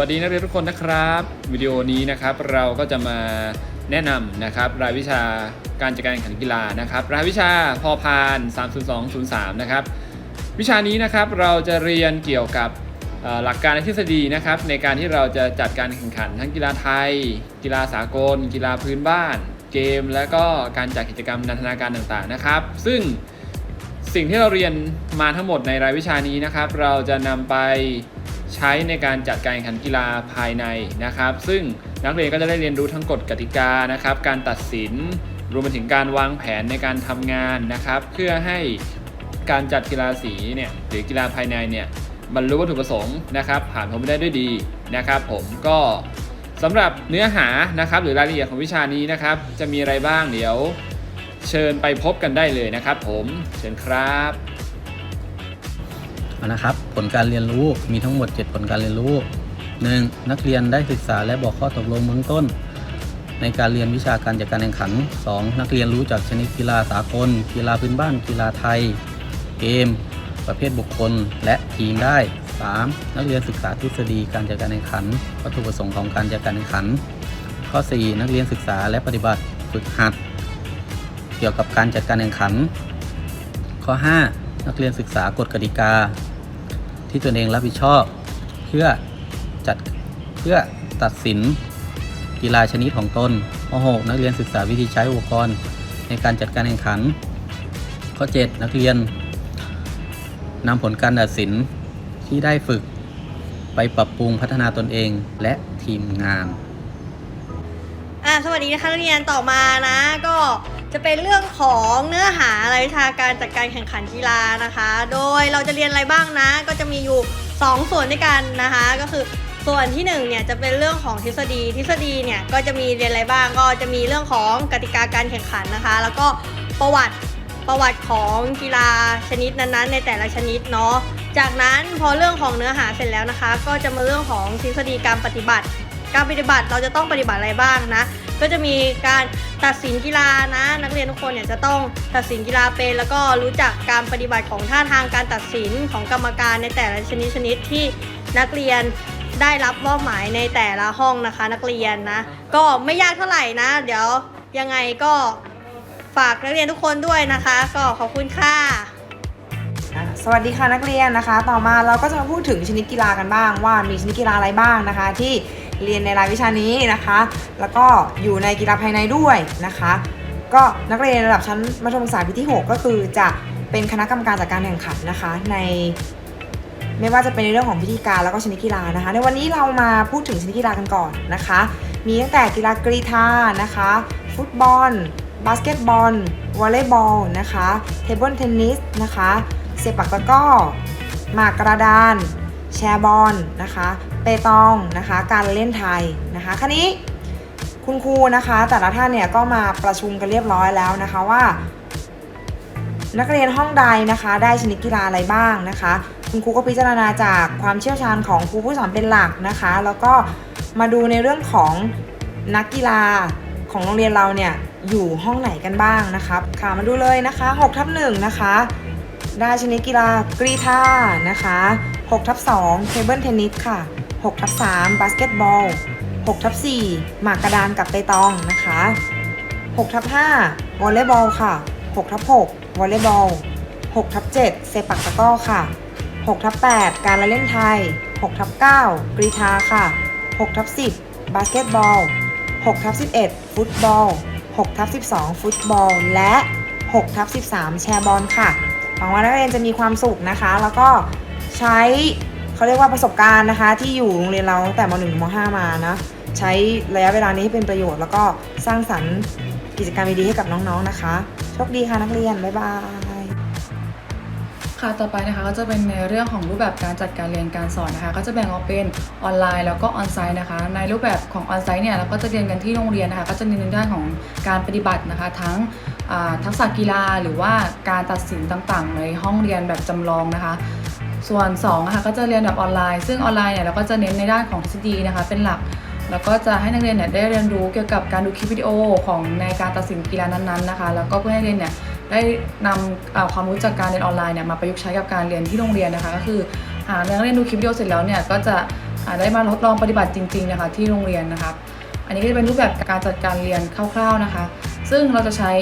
วัสดีนักเรียนทุกคนนะครับ วิดีโอนี้นะครับเราก็จะมาแนะนำนะครับรายวิชาการจัดการแข่งขันกีฬานะครับ รายวิชาพอพาน 30203 นะครับ วิชานี้นะครับเราจะเรียนเกี่ยวกับหลักการและทฤษฎีนะครับในการที่เราจะจัดการแข่งขันทั้งกีฬาไทย กีฬาสากล กีฬาพื้นบ้าน เกม และก็การจัดกิจกรรมนันทนาการต่างๆนะครับ ซึ่งสิ่งที่เราเรียนมาทั้งหมดในรายวิชานี้นะครับ เราจะนำไป ใช้ในการจัดการแข่งขันกีฬาภายในนะครับ ซึ่งนักเรียนก็จะได้เรียนรู้ทั้งกฎกติกานะครับ การตัดสินรวมไปถึงการวางแผนในการทำงานนะครับ เพื่อให้การจัดกีฬาสีเนี่ยหรือกีฬาภายในเนี่ยบรรลุวัตถุประสงค์นะครับ ผ่านพ้นไปได้ด้วยดีนะครับ ผมก็สำหรับเนื้อหานะครับ หรือรายละเอียดของวิชานี้นะครับ จะมีอะไรบ้างเดี๋ยว เชิญไปพบกันได้เลยนะครับ ผมเชิญครับ นะครับ ผลการเรียนรู้มีทั้งหมด 7 ผลการเรียนรู้ 1. นักเรียนได้ศึกษาและบอกข้อตกลงเบื้องต้น ในการเรียนวิชาการจัดการแข่งขัน 2. นักเรียนรู้จากชนิดกีฬาสากล กีฬาพื้นบ้าน กีฬาไทย เกม ประเภทบุคคล และทีมได้ 3. นักเรียนศึกษาทฤษฎีการจัดการแข่งขัน วัตถุประสงค์ของการจัดการแข่งขัน ข้อ 4. นักเรียนศึกษาและปฏิบัติฝึกหัด เกี่ยวกับการจัดการแข่งขัน ข้อ 5 นักเรียนศึกษากฎกติกา ที่ตนเองรับผิดชอบ เพื่อจัดเพื่อตัดสินกีฬาชนิดของตนข้อ6นักเรียนศึกษาวิธีใช้อุปกรณ์ในการจัดการแข่งขัน ข้อ 7 นักเรียนนำผลการตัดสินที่ได้ฝึกไปปรับปรุงพัฒนาตนเองและทีมงาน อ่าสวัสดีนะคะนักเรียนต่อมานะก็ จะเป็นเรื่องของเนื้อหาอะไรวิชาการจัดการแข่งขันกีฬานะคะ โดยเราจะเรียนอะไรบ้างนะ ก็จะมีอยู่ 2 ส่วนด้วยกันนะคะ ก็คือส่วนที่1เนี่ยจะเป็นเรื่องของทฤษฎี ทฤษฎีเนี่ยก็จะมีเรียนอะไรบ้างก็จะมีเรื่องของกติกาการแข่งขันนะคะ แล้วก็ประวัติประวัติของกีฬาชนิดนั้นๆ ในแต่ละชนิดเนาะจากนั้นพอเรื่องของเนื้อหาเสร็จแล้วนะคะ ก็จะมาเรื่องของทฤษฎีการปฏิบัติ การปฏิบัติเราจะต้องปฏิบัติอะไรบ้างนะ ก็จะมีการตัดสินกีฬานะ นักเรียนทุกคนเนี่ยจะต้องตัดสินกีฬาเป็น แล้วก็รู้จักการปฏิบัติของท่าทางการตัดสินของกรรมการในแต่ละชนิดชนิดที่นักเรียนได้รับมอบหมายในแต่ละห้องนะคะ นักเรียนนะ ก็ไม่ยากเท่าไหร่นะ เดี๋ยวยังไงก็ฝากนักเรียนทุกคนด้วยนะคะ ก็ขอบคุณค่ะอะสวัสดีค่ะนักเรียนนะคะ ต่อมาเราก็จะมาพูดถึงชนิดกีฬากันบ้าง ว่ามีชนิดกีฬาอะไรบ้างนะคะ ที่ เรียนในรายวิชานี้นะคะ แล้วก็อยู่ในกีฬาภายในด้วยนะคะ ก็นักเรียนระดับชั้นมัธยมศึกษาปีที่ 6 ก็คือจะเป็นคณะกรรมการจัดการแข่งขันนะคะ ในไม่ว่าจะเป็นในเรื่องของพิธีการแล้วก็ชนิดกีฬานะคะ ในวันนี้เรามาพูดถึงชนิดกีฬากันก่อนนะคะ มีตั้งแต่กีฬากรีฑานะคะ ฟุตบอล บาสเกตบอล วอลเลย์บอลนะคะ เทเบิลเทนนิสนะคะ เซปักตะก้อหมากกระดาน แชร์บอลนะคะ เปตองนะคะ การเล่นไทยนะคะคันนี้คุณครูนะคะ แต่ละท่านเนี่ยก็มาประชุมกันเรียบร้อยแล้วนะคะว่า นักเรียนห้องใดนะคะ ได้ชนิดกีฬาอะไรบ้างนะคะ คุณครูก็พิจารณาจากความเชี่ยวชาญของครูผู้สอนเป็นหลักนะคะ แล้วก็มาดูในเรื่องของนักกีฬาของโรงเรียนเราเนี่ยอยู่ห้องไหนกันบ้างนะคะค่ะมาดูเลยนะคะ6ทับ1นะคะ ได้ชนิดกีฬากรีฑานะคะ6ทับ2เทเบิลเทนนิสค่ะ6ทับ3บาสเกตบอล6ทับ4หมากกระดานกับเปตองนะคะ6ทับ5วอลเลย์บอลค่ะ6ทับ6วอลเลย์บอล6ทับ7เซปักตะก้อค่ะ6ทับ8การละเล่นไทย6ทับ9กรีฑาค่ะ6ทับ10 บาสเกตบอล6ทับ11 ฟุตบอล6ทับ12 ฟุตบอล และ6ทับ13 แชร์บอลค่ะ หวังว่านักเรียนจะมีความสุขนะคะ แล้วก็ใช้เขาเรียกว่าประสบการณ์นะคะ ที่อยู่โรงเรียนเราตั้งแต่ม .1 ถึงม .5 มานะใช้ระยะเวลานี้ให้เป็นประโยชน์ แล้วก็สร้างสรรค์กิจกรรมดีๆให้กับน้องๆนะคะ โชคดีค่ะนักเรียน บ๊ายบายค่ะต่อไปนะคะก็จะเป็นในเรื่องของรูปแบบการจัดการเรียนการสอนนะคะ ก็จะแบ่งออกเป็นออนไลน์แล้วก็ออนไซต์นะคะ ในรูปแบบของออนไซต์เนี่ยเราก็จะเรียนกันที่โรงเรียนนะคะ ก็จะเน้นในด้านของการปฏิบัตินะคะ ทั้ง ทักษะกีฬาหรือว่าการตัดสินต่างๆ ในห้องเรียนแบบจำลองนะคะ ส่วน2นะคะก็จะเรียนแบบออนไลน์ ซึ่งออนไลน์เนี่ยเราก็จะเน้นในด้านของทฤษฎีนะคะเป็นหลัก แล้วก็จะให้นักเรียนเนี่ยได้เรียนรู้เกี่ยวกับการดูคลิปวิดีโอของในการตัดสินกีฬานั้นๆนะคะ แล้วก็เพื่อให้นักเรียนเนี่ยได้นำความรู้จากการเรียนออนไลน์เนี่ยมาประยุกต์ใช้กับการเรียนที่โรงเรียนนะคะ ก็คือหากนักเรียนดูคลิปวิดีโอเสร็จแล้วเนี่ยก็จะได้มาทดลองปฏิบัติจริง ๆนะคะ ที่โรงเรียนนะครับอันนี้ก็จะเป็นรูปแบบการจัดการเรียนคร่าว ๆนะคะ ซึ่งเราจะใช้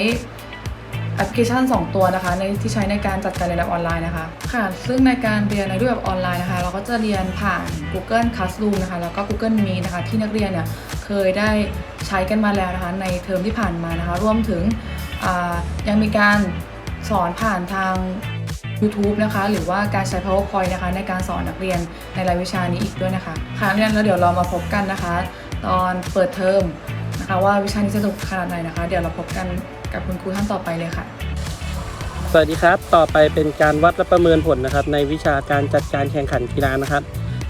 แอปพลิเคชัน 2 ตัวนะคะในที่ใช้ในการจัดการเรียนแบบออนไลน์นะคะ ค่ะ ซึ่งในการเรียนในรูปแบบออนไลน์นะคะ เราก็จะเรียนผ่าน Google Classroom นะคะ แล้วก็ Google Meet นะคะ ที่นักเรียนเนี่ยเคยได้ใช้กันมาแล้วนะคะ ในเทอมที่ผ่านมานะคะ รวมถึงยังมีการสอนผ่านทาง YouTube นะคะ หรือว่าการใช้ PowerPoint นะคะ ในการสอนนักเรียนในรายวิชานี้อีกด้วยนะคะ ค่ะงั้นแล้วเดี๋ยวเรามาพบกันนะคะ ตอนเปิดเทอมนะคะ ว่าวิชานี้จะสนุกขนาดไหนนะคะ เดี๋ยวเราพบกัน กับคุณครูท่านต่อไปเลยค่ะ สวัสดีครับ ต่อไปเป็นการวัดและประเมินผลนะครับ ในวิชาการจัดการแข่งขันกีฬานะครับ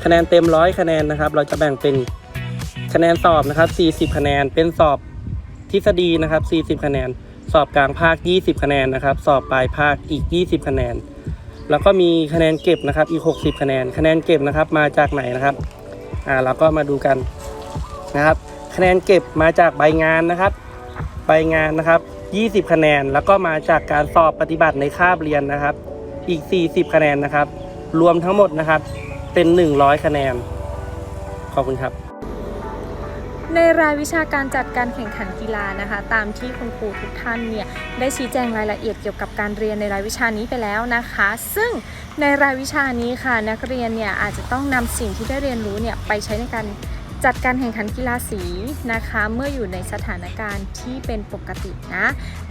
คะแนนเต็มร้อยคะแนนนะครับ เราจะแบ่งเป็นคะแนนสอบนะครับ 40 คะแนน เป็นสอบทฤษฎีนะครับ 40 คะแนน สอบกลางภาค 20 คะแนนนะครับ สอบปลายภาคอีก 20 คะแนน แล้วก็มีคะแนนเก็บนะครับอีก 60 คะแนน คะแนนเก็บนะครับมาจากไหนนะครับอ่าเราก็มาดูกันนะครับ คะแนนเก็บมาจากใบงานนะครับ ใบงานนะครับ 20 คะแนน แล้วก็มาจากการสอบปฏิบัติในคาบเรียนนะครับ อีก 40 คะแนนนะครับ รวมทั้งหมดนะครับ เป็น 100 คะแนน ขอบคุณครับ ในรายวิชาการจัดการแข่งขันกีฬานะคะ ตามที่คุณครูทุกท่านเนี่ยได้ชี้แจงรายละเอียดเกี่ยวกับการเรียนในรายวิชานี้ไปแล้วนะคะ ซึ่งในรายวิชานี้ค่ะนักเรียนเนี่ยอาจจะต้องนำสิ่งที่ได้เรียนรู้เนี่ยไปใช้ในการ จัดการแข่งขันกีฬาสีนะคะ เมื่ออยู่ในสถานการณ์ที่เป็นปกตินะ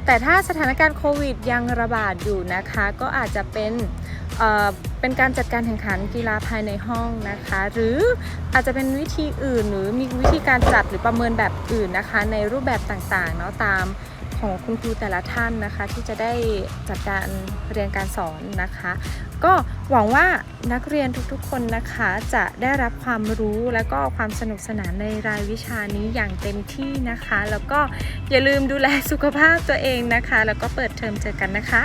แต่ถ้าสถานการณ์โควิดยังระบาดอยู่นะคะ ก็อาจจะเป็นเอ่อเป็นการจัดการแข่งขันกีฬาภายในห้องนะคะ หรืออาจจะเป็นวิธีอื่นหรือมีวิธีการจัดหรือประเมินแบบอื่นนะคะ ในรูปแบบต่างๆเนาะตาม ของคุณครูแต่ละท่านนะคะ ที่จะได้จัดการเรียนการสอนนะคะ ก็หวังว่านักเรียนทุกๆคนนะคะจะได้รับความรู้และก็ความสนุกสนานในรายวิชานี้อย่างเต็มที่นะคะ แล้วก็อย่าลืมดูแลสุขภาพตัวเองนะคะ แล้วก็เปิดเทอมเจอกันนะคะ